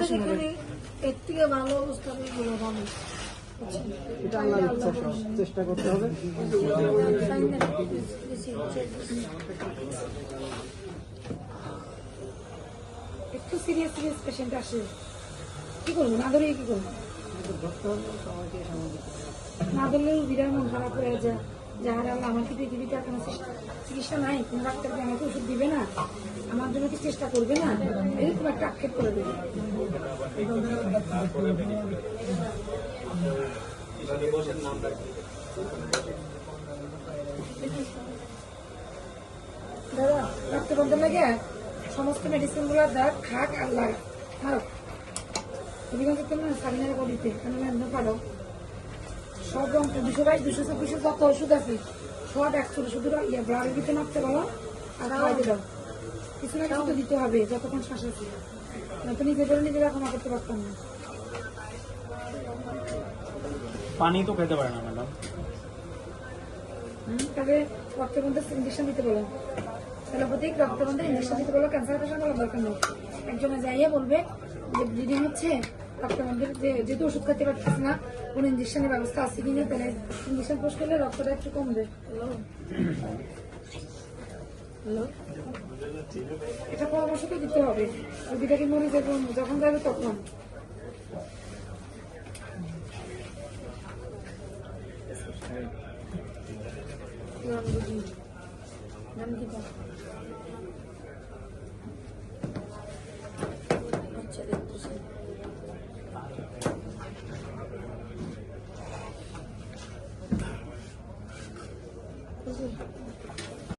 আমাদের এখানে এর থেকে ভালো অবস্থা নেই ভালো এটা আল্লাহর ইচ্ছা চেষ্টা করতে হবে। একটু সিরিয়াস সিরিয়াস পেশেন্ট আসে। কি করব না ধরে কি করব? না বিরাট মন খারাপ হয়ে যায়। যাহার আল্লাহ কি পৃথিবীতে আর কোনো চিকিৎসা- নাই, কোনো ডাক্তার কি আমাকে ওষুধ দিবে না? আমার জন্য কি চেষ্টা করবে না? এরকম একটা আক্ষেপ করে দেবে। দাদা বলতে লাগে? সমস্ত মেডিসিনগুলো দেখ, খাক, আর লাগা। তুমি কিন্তু সাবিনার বলিতে কেন পারো সব রকম দুশো বাইশ দুশো চব্বিশে যত ওষুধ আছে সব একশো শুধু ইয়ে ব্লাডের ভিতরে নামতে বলো আর কিছু না কিছু তো দিতে হবে যতক্ষণ শ্বাস আছে। নয়তো নিজে করে নিজে রাখা করতে পারতাম না। পানি তো খেতে পারে না ম্যাডাম হুম, তবে রক্তের মধ্যে ইঞ্জেকশন দিতে বলো। অ্যালোপ্যাথিক রক্তের মধ্যে ইঞ্জেকশন দিতে বলো ক্যান্সার পেশেন্ট বলার দরকার নেই। একজনে যাইয়ে বলবে যে ব্লিডিং হচ্ছে রক্তের মধ্যে যে- যেহেতু ওষুধ খেতে পারতেছে না, কোন ইঞ্জেকশনের ব্যবস্থা আছে কিনা, তাহলে ইঞ্জেকশন পোস্ট করলে রক্তটা একটু কমবে। হ্যালো এটা পরামর্শ তো দিতে হবে। রোগীটাকে মরে যখন যখন যাবে তখন। নাম কি? This is